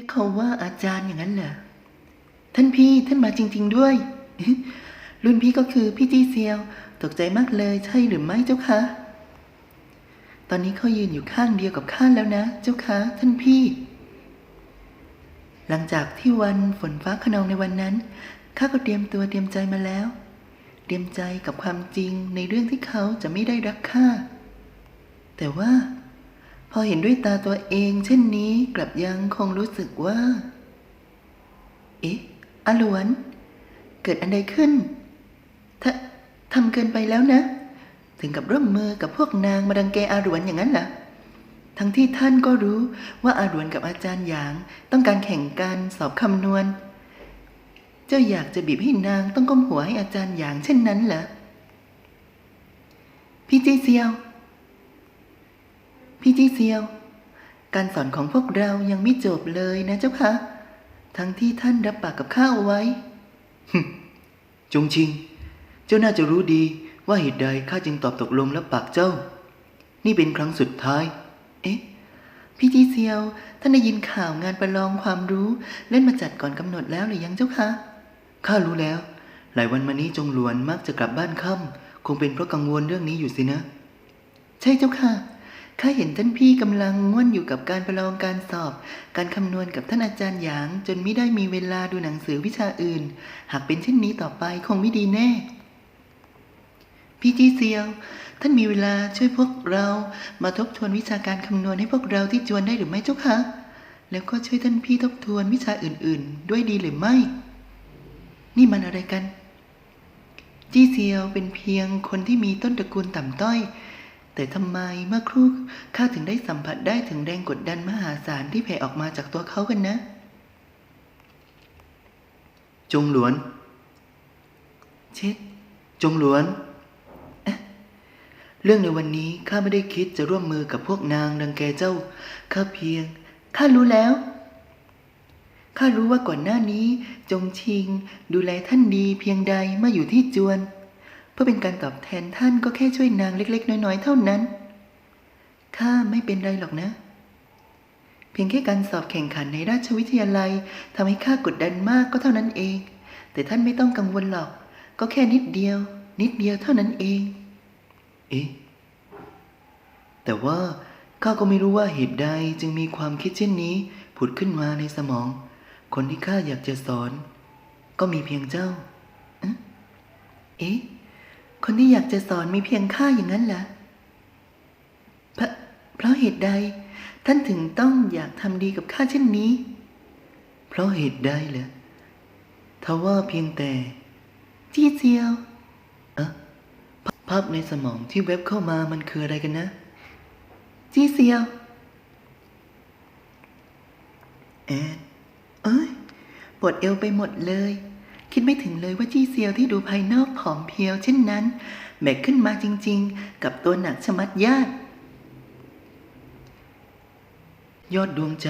รียกเขาว่าอาจารย์อย่างนั้นเหรอท่านพี่ท่านมาจริง ๆด้วย รุ่นพี่ก็คือพี่จีเซียว ตกใจมากเลยใช่หรือไม่เจ้าคะ ตอนนี้เขายืนอยู่ข้างเดียวกับข้าแล้วนะ เจ้าคะ ท่านพี่ หลังจากที่วันฝนฟ้าขนองในวันนั้นข้าก็เตรียมตัวเตรียมใจมาแล้ว เตรียมใจกับความจริงในเรื่องที่เขาจะไม่ได้รักข้าแต่ว่า พอเห็นด้วยตาตัวเองเช่นนี้กลับยังคงรู้สึกว่า เอ๊ะอาหลวน เกิดอันใดขึ้นถ้าทำเกินไปแล้วนะ ถึงกับร่วมมือกับพวกนางมาดังแกอาหลวนอย่างนั้นเหรอทั้งที่ท่านก็รู้ว่าอาหลวนกับอาจารย์หยางต้องการแข่งกันสอบคำนวณ เจ้าอยากจะบีบให้นางต้องก้มหัวให้อาจารย์หยางเช่นนั้นเหรอพี่จีเซียว จีเซียว การสอนของพวกเรายังไม่จบเลยนะเจ้าคะ ทั้งที่ท่านรับปากกับข้าเอาไว้ จงชิง เจ้าน่าจะรู้ดีว่าเหตุใดข้าจึงตอบตกลงรับปากเจ้า นี่เป็นครั้งสุดท้าย เอ๊ะ พี่จีเซียว ท่านได้ยินข่าวงานประลองความรู้เล่นมาจัดก่อนกำหนดแล้วหรือยังเจ้าคะ ข้ารู้แล้ว หลายวันมานี้จงหลวนมักจะกลับบ้านค่ำคงเป็นเพราะกังวลเรื่องนี้อยู่สินะ ใช่เจ้าค่ะ ข้าเห็นท่านพี่กำลังง่วนอยู่กับการประลองการสอบ การคำนวณกับท่านอาจารย์หยาง จนไม่ได้มีเวลาดูหนังสือวิชาอื่น หากเป็นเช่นนี้ต่อไปคงไม่ดีแน่ พี่จีเซียว ท่านมีเวลาช่วยพวกเรา มาทบทวนวิชาการคำนวณให้พวกเราที่จวนได้หรือไม่เจ้าคะ แล้วก็ช่วยท่านพี่ทบทวนวิชาอื่น ๆ ด้วยดีหรือไม่ นี่มันอะไรกัน จี้เซียวเป็นเพียงคนที่มีต้นตระกูลต่ำต้อย แต่ทำไมเมื่อครู่ข้าถึงได้สัมผัสได้ถึงแรงกดดันมหาศาลที่แผ่ออกมาจากตัวเขากันนะ จงหลวน เช็ด จงหลวนเอ๊ะเรื่องในวันนี้ข้าไม่ได้คิดจะร่วมมือกับพวกนางดังแกเจ้า ข้าเพียง ข้ารู้แล้วข้ารู้ว่าก่อนหน้านี้จงชิง ดูแลท่านดีเพียงใดเมื่ออยู่ที่จวน เพื่อเป็นการตอบแทนท่านก็แค่ช่วยนางเล็ก ๆ น้อยๆ เท่านั้นข้าไม่เป็นไรหรอกนะ เพียงแค่การสอบแข่งขันในราชวิทยาลัยทำให้ข้ากดดันมากก็เท่านั้นเอง แต่ท่านไม่ต้องกังวลหรอก ก็แค่นิดเดียว นิดเดียวเท่านั้นเอง เอ๊ะแต่ว่าข้าก็ไม่รู้ว่าเหตุใดจึงมีความคิดเช่นนี้ ผุดขึ้นมาในสมอง คนที่ข้าอยากจะสอน ก็มีเพียงเจ้า เอ๊ะเอ๊ะ คนที่อยากจะสอนมีเพียงข้าอย่างนั้นเหรอเพราะเพราะเหตุใด ท่านถึงต้องอยากทำดีกับข้าเช่นนี้ เพราะเหตุใดเหรอทว่าเพียงแต่ จี้เจียวเอะภาพในสมองที่เว็บเข้ามามันคืออะไรกันนะ จี้เซียวแอนเอ้ยปวดเอวไปหมดเลย คิดไม่ถึงเลยว่าจี้เซียวที่ดูภายนอกผอมเพรียวเช่นนั้น แบกขึ้นมาจริง ๆ กับตัวหนักชะมัดญาติยอดดวงใจ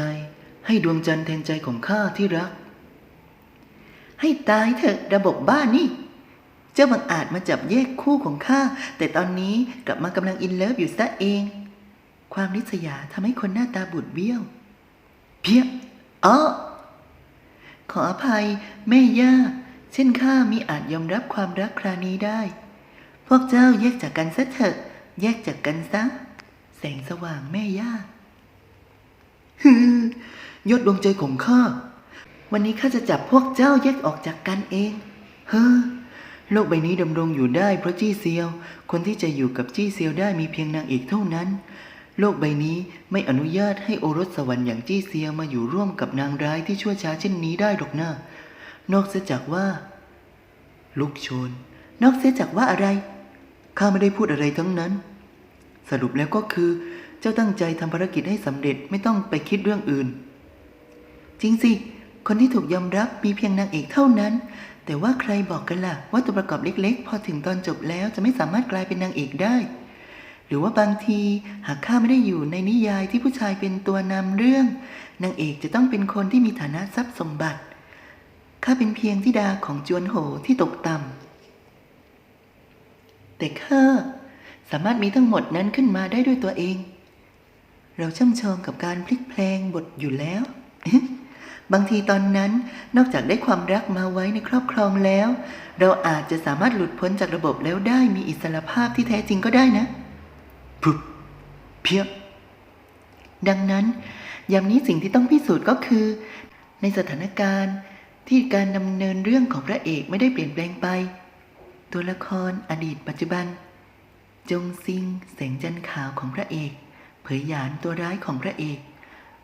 ให้ดวงจันทร์แทนใจของข้าที่รัก ให้ตายเถอะระบบบ้านนี่ เจ้าบังอาจมาจับแยกคู่ของข้าแต่ตอนนี้กลับมากำลังอินเลิฟอยู่ซะเอง ความริษยาทำให้คนหน้าตาบูดเบี้ยว เพี้ยอ๋อขออภัย แม่ย่า เช่นข้ามิอาจยอมรับความรักครานี้ได้ พวกเจ้าแยกจากกันซะเถอะ แยกจากกันซะ แสงสว่างแม่ย่าฮือยอดดวงใจของข้า วันนี้ข้าจะจับพวกเจ้าแยกออกจากกันเอง เฮ้อ โลกใบนี้ดำรงอยู่ได้เพราะจี้เซียว คนที่จะอยู่กับจี้เซียวได้มีเพียงนางเอกเท่านั้น โลกใบนี้ไม่อนุญาตให้โอรสสวรรค์อย่างจี้เซียวมาอยู่ร่วมกับนางร้ายที่ชั่วช้าเช่นนี้ได้หรอกนะ นอกเสียจากว่า ลูกโชน นอกเสียจากว่าอะไร ข้าไม่ได้พูดอะไรทั้งนั้น สรุปแล้วก็คือ เจ้าตั้งใจทำภารกิจให้สำเร็จไม่ต้องไปคิดเรื่องอื่น จริงสิ คนที่ถูกยอมรับมีเพียงนางเอกเท่านั้น แต่ว่าใครบอกกันล่ะ ว่าตัวประกอบเล็กๆ พอถึงตอนจบแล้วจะไม่สามารถกลายเป็นนางเอกได้ หรือว่าบางทีหากข้าไม่ได้อยู่ในนิยายที่ผู้ชายเป็นตัวนำเรื่องนางเอกจะต้องเป็นคนที่มีฐานะทรัพย์สมบัติ ข้าเป็นเพียงธิดาของจวนโหที่ตกต่ำแต่ข้าสามารถมีทั้งหมดนั้นขึ้นมาได้ด้วยตัวเอง เราช่ำชองกับการพลิกแพลงบทอยู่แล้ว บางทีตอนนั้นนอกจากได้ความรักมาไว้ในครอบครองแล้ว เราอาจจะสามารถหลุดพ้นจากระบบแล้วได้มีอิสรภาพที่แท้จริงก็ได้นะพรุบเพียบดังนั้นยามนี้สิ่งที่ต้องพิสูจน์ก็คือ ในสถานการณ์ ที่การดำเนินเรื่องของพระเอกไม่ได้เปลี่ยนแปลงไป ตัวละครอดีตปัจจุบัน จงซิงแสงจันทร์ขาวของพระเอก เผยหยานตัวร้ายของพระเอก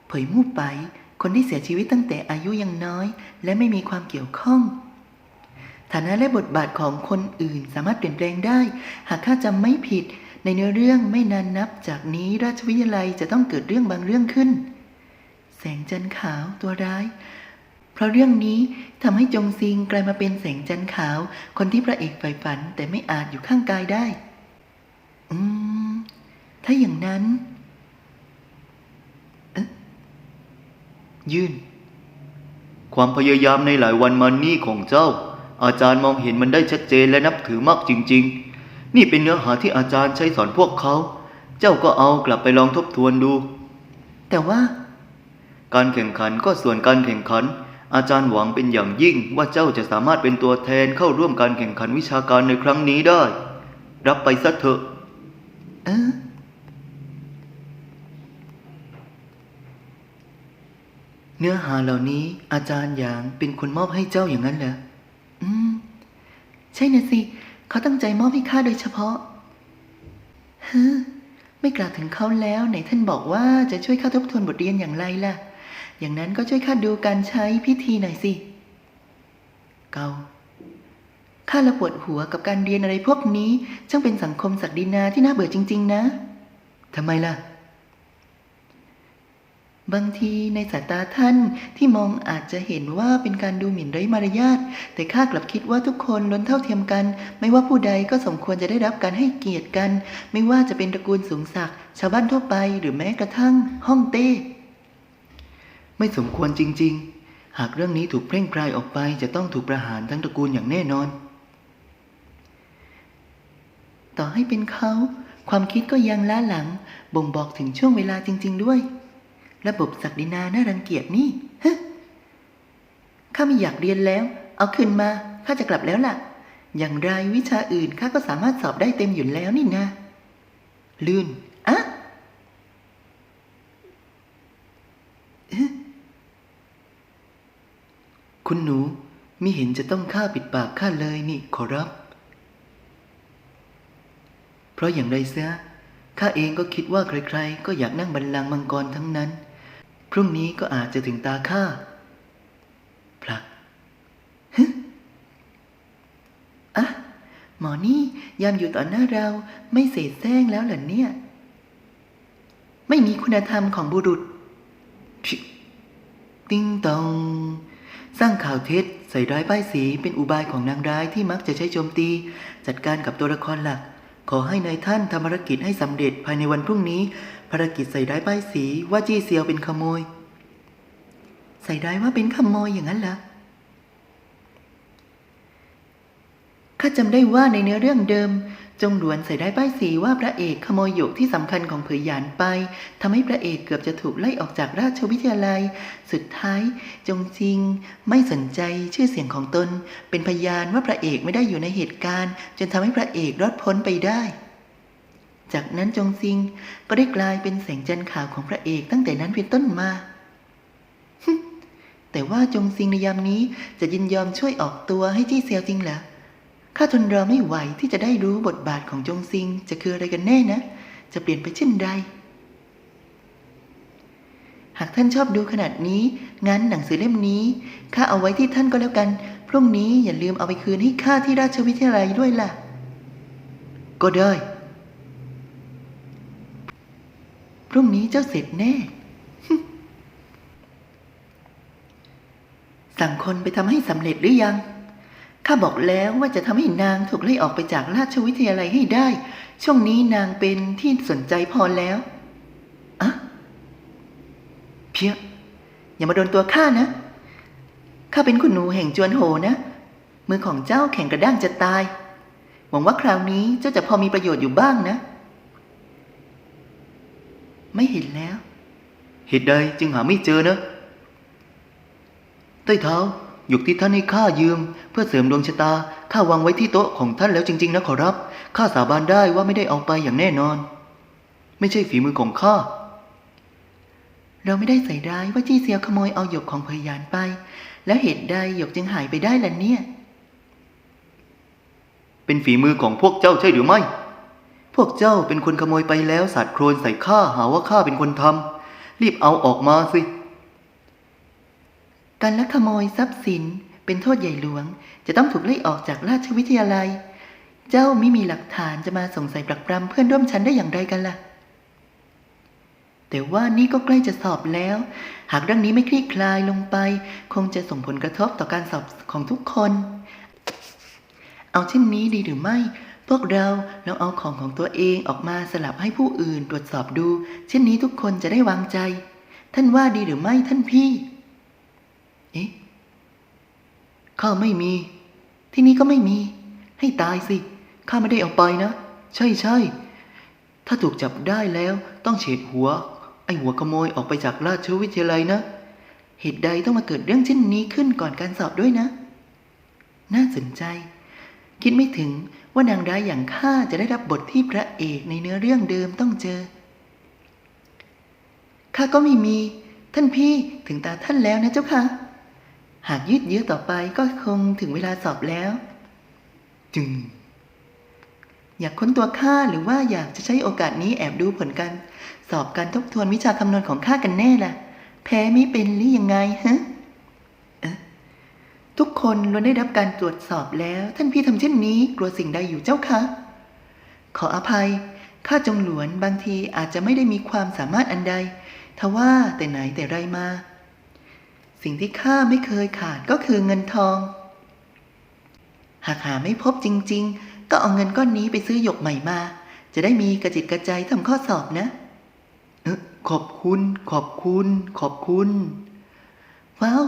เผยมู่ไป คนที่เสียชีวิตตั้งแต่อายุยังน้อย และไม่มีความเกี่ยวข้อง ฐานะและบทบาทของคนอื่นสามารถเปลี่ยนแปลงได้ หากข้าจำไม่ผิด ในเนื้อเรื่องไม่นานนับจากนี้ราชวิทยาลัยจะต้องเกิดเรื่องบางเรื่องขึ้น แสงจันทร์ขาวตัวร้าย เพราะเรื่องนี้ทำให้จงซิงกลายมาเป็นแสงจันทร์ขาว คนที่พระเอกใฝ่ฝันแต่ไม่อาจอยู่ข้างกายได้ อืม ถ้าอย่างนั้น ยื่น ความพยายามในหลายวันมานี้ของเจ้า อาจารย์มองเห็นมันได้ชัดเจนและนับถือมากจริง ๆ นี่เป็นเนื้อหาที่อาจารย์ใช้สอนพวกเขา เจ้าก็เอากลับไปลองทบทวนดู แต่ว่า การแข่งขันก็ส่วนการแข่งขัน อาจารย์หวังเป็นอย่างยิ่งว่าเจ้าจะสามารถเป็นตัวแทนเข้าร่วมการแข่งขันวิชาการในครั้งนี้ได้ รับไปซะเถอะเออเนื้อหาเหล่านี้อาจารย์หยางเป็นคนมอบให้เจ้าอย่างนั้นเหรอ อืม ใช่นะสิ เขาตั้งใจมอบให้ข้าโดยเฉพาะฮ้อไม่กล่าวถึงเขาแล้วไหนท่านบอกว่าจะช่วยข้าทบทวนบทเรียนอย่างไรล่ะ อย่างนั้นก็ช่วยข้าดูการใช้พิธีหน่อยสิ เกาข้าละปวดหัวกับการเรียนอะไรพวกนี้ช่างเป็นสังคมศักดินาที่น่าเบื่อจริง ๆ นะทำไมล่ะ บางทีในสายตาท่านที่มองอาจจะเห็นว่าเป็นการดูหมิ่นไร้มารยาท แต่ข้ากลับคิดว่าทุกคนล้นเท่าเทียมกัน ไม่ว่าผู้ใดก็สมควรจะได้รับการให้เกียรติกัน ไม่ว่าจะเป็นตระกูลสูงศักดิ์ชาวบ้านทั่วไปหรือแม้กระทั่ง ห้องเต้ ไม่สมควรจริง ๆ หากเรื่องนี้ถูกเพ่งพรายออกไปจะต้องถูกประหารทั้งตระกูลอย่างแน่นอน ต่อให้เป็นเขา ความคิดก็ยังล้าหลัง บ่งบอกถึงช่วงเวลาจริง ๆ ด้วย ระบบศักดินาน่ารังเกียจนี่ฮะข้าไม่อยากเรียนแล้ว เอาขึ้นมาข้าจะกลับแล้วล่ะ อย่างไรวิชาอื่นข้าก็สามารถสอบได้เต็มอยู่แล้วนี่นะ ลื่นอะเอ๊ะ คุณหนูมิเห็นจะต้องข้าปิดปากข้าเลยนี่ขอรับ เพราะอย่างไรเสียข้าเองก็คิดว่าใครๆ ก็อยากนั่งบัลลังมังกรทั้งนั้น พรุ่งนี้ก็อาจจะถึงตาข้าผลักฮึอะหมอนี่ยามอยู่ต่อหน้าเราไม่เสแสร้งแล้วเหรอเนี่ย ไม่มีคุณธรรมของบุรุษติ้งตอง สร้างข่าวเท็จใส่ร้ายป้ายสีเป็นอุบายของนางร้ายที่มักจะใช้โจมตี จัดการกับตัวละครหลัก ขอให้ในายท่านทำภารกิจให้สำเร็จภายในวันพรุ่งนี้ ภารกิจใส่ร้ายป้ายสีว่าจี้เซียวเป็นขโมย ใส่ร้ายว่าเป็นขโมยอย่างนั้นเหรอข้าจำได้ว่าในเนื้อเรื่องเดิม จงหลวนใส่ได้ป้ายสีว่าพระเอกขโมยหยกที่สำคัญของเผยหยานไปทำให้พระเอกเกือบจะถูกไล่ออกจากราชวิทยาลัย สุดท้ายจงจริง ไม่สนใจชื่อเสียงของตน เป็นพยานว่าพระเอกไม่ได้อยู่ในเหตุการณ์ จนทำให้พระเอกรอดพ้นไปได้ จากนั้นจงซิงก็ได้กลายเป็นแสงจันทร์ขาวของพระเอกตั้งแต่นั้นเป็นต้นมาแต่ว่าจงซิงในยามนี้จะยินยอมช่วยออกตัวให้จี้เซียวจริงเหรอ ข้าทนรอไม่ไหวที่จะได้รู้บทบาทของจงซิง จะคืออะไรกันแน่นะ จะเปลี่ยนไปเช่นใดหากท่านชอบดูขนาดนี้ งั้นหนังสือเล่มนี้ข้าเอาไว้ที่ท่านก็แล้วกัน พรุ่งนี้อย่าลืมเอาไปคืนให้ข้าที่ราชวิทยาลัยด้วยล่ะ ก็ได้ พรุ่งนี้เจ้าเสร็จแน่ สั่งคนไปทำให้สำเร็จหรือยัง ข้าบอกแล้วว่าจะทำให้นางถูกไล่ออกไปจากราชวิทยาลัยให้ได้ ช่วงนี้นางเป็นที่สนใจพอแล้วอะเพียอย่ามาโดนตัวข้านะข้าเป็นคุณหนูแห่งจวนโหนะ มือของเจ้าแข็งกระด้างจะตาย หวังว่าคราวนี้เจ้าจะพอมีประโยชน์อยู่บ้างนะ ไม่เห็นแล้ว เหตุใดจึงหาไม่เจอเนอะใต้เท้า หยกที่ท่านให้ข้ายืม เพื่อเสริมดวงชะตาข้าวางไว้ที่โต๊ะของท่านแล้วจริง ๆ นะขอรับข้าสาบานได้ว่าไม่ได้เอาไปอย่างแน่นอน ไม่ใช่ฝีมือของข้าเราไม่ได้ใส่ร้ายว่าจี้เซียวขโมยเอาหยกของเพยหยานไป แล้วเหตุใดหยกจึงหายไปได้ล่ะเนี่ย เป็นฝีมือของพวกเจ้าใช่หรือไม่ พวกเจ้าเป็นคนขโมยไปแล้วสาดโครนใส่ข้าหาว่าข้าเป็นคนทำรีบเอาออกมาสิ การลักขโมยทรัพย์สินเป็นโทษใหญ่หลวง จะต้องถูกไล่ออกจากราชวิทยาลัย เจ้าไม่มีหลักฐานจะมาสงสัยปรักปรำเพื่อนร่วมชั้นได้อย่างไรกันล่ะ แต่ว่านี่ก็ใกล้จะสอบแล้ว หากเรื่องนี้ไม่คลี่คลายลงไป คงจะส่งผลกระทบต่อการสอบของทุกคน เอาเช่นนี้ดีหรือไม่ พวกเราลองเอาของของตัวเองออกมาสลับให้ผู้อื่นตรวจสอบดู เช่นนี้ทุกคนจะได้วางใจ ท่านว่าดีหรือไม่ท่านพี่ เอ๊ะข้าไม่มี ที่นี่ก็ไม่มี ให้ตายสิ ข้าไม่ได้เอาไปนะ ใช่ใช่ ถ้าถูกจับได้แล้วต้องเฉดหัว ไอหัวขโมยออกไปจากราชวิทยาลัยนะ เหตุใดต้องมาเกิดเรื่องเช่นนี้ขึ้นก่อนการสอบด้วยนะ น่าสนใจ คิดไม่ถึงว่านางร้ายอย่างข้าจะได้รับบทที่พระเอกในเนื้อเรื่องเดิมต้องเจอ ข้าก็ไม่มี ท่านพี่ถึงตาท่านแล้วนะเจ้าค่ะ หากยืดเยื้อต่อไปก็คงถึงเวลาสอบแล้ว จึง อยากค้นตัวข้าหรือว่าอยากจะใช้โอกาสนี้แอบดูผลการสอบการทบทวนวิชาคำนวณของข้ากันแน่ล่ะ แพ้ไม่เป็นหรือยังไงฮะเอ๊ะทุกคนล้วนได้รับการตรวจสอบแล้ว ท่านพี่ทำเช่นนี้ กลัวสิ่งใดอยู่เจ้าคะ ขออภัยข้าจงหลวนบางทีอาจจะไม่ได้มีความสามารถอันใด ทว่าแต่ไหนแต่ไรมา สิ่งที่ข้าไม่เคยขาดก็คือเงินทอง หากหาไม่พบจริง ๆ ก็เอาเงินก้อนนี้ไปซื้อหยกใหม่มา จะได้มีกระจิตกระใจทำข้อสอบนะขอบคุณ ขอบคุณ ขอบคุณ ว้าว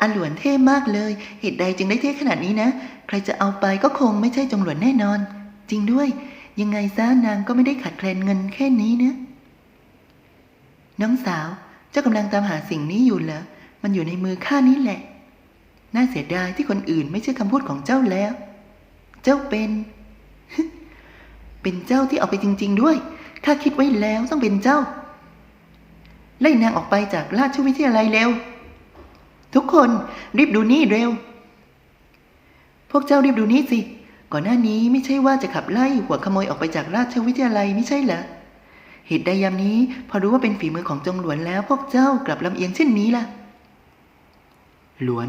อันหลวนเท่มากเลย เหตุใดจึงได้เท่ขนาดนี้นะ ใครจะเอาไปก็คงไม่ใช่จงหลวนแน่นอน จริงด้วย ยังไงซะนางก็ไม่ได้ขาดแคลนเงินแค่นี้นะ น้องสาว เจ้ากำลังตามหาสิ่งนี้อยู่เหรอ มันอยู่ในมือข้านี่แหละ น่าเสียดายที่คนอื่นไม่เชื่อคำพูดของเจ้าแล้ว เจ้าเป็น เป็นเจ้าที่เอาไปจริง ๆ ด้วย ข้าคิดไว้แล้วต้องเป็นเจ้า ไล่นางออกไปจากราชวิทยาลัยเร็ว ทุกคนรีบดูนี่เร็ว พวกเจ้ารีบดูนี่สิ ก่อนหน้านี้ไม่ใช่ว่าจะขับไล่หัวขโมยออกไปจากราชวิทยาลัยไม่ใช่เหรอเหตุใดยามนี้ พอรู้ว่าเป็นฝีมือของจงหลวนแล้ว พวกเจ้ากลับลำเอียงเช่นนี้ล่ะ ล้วน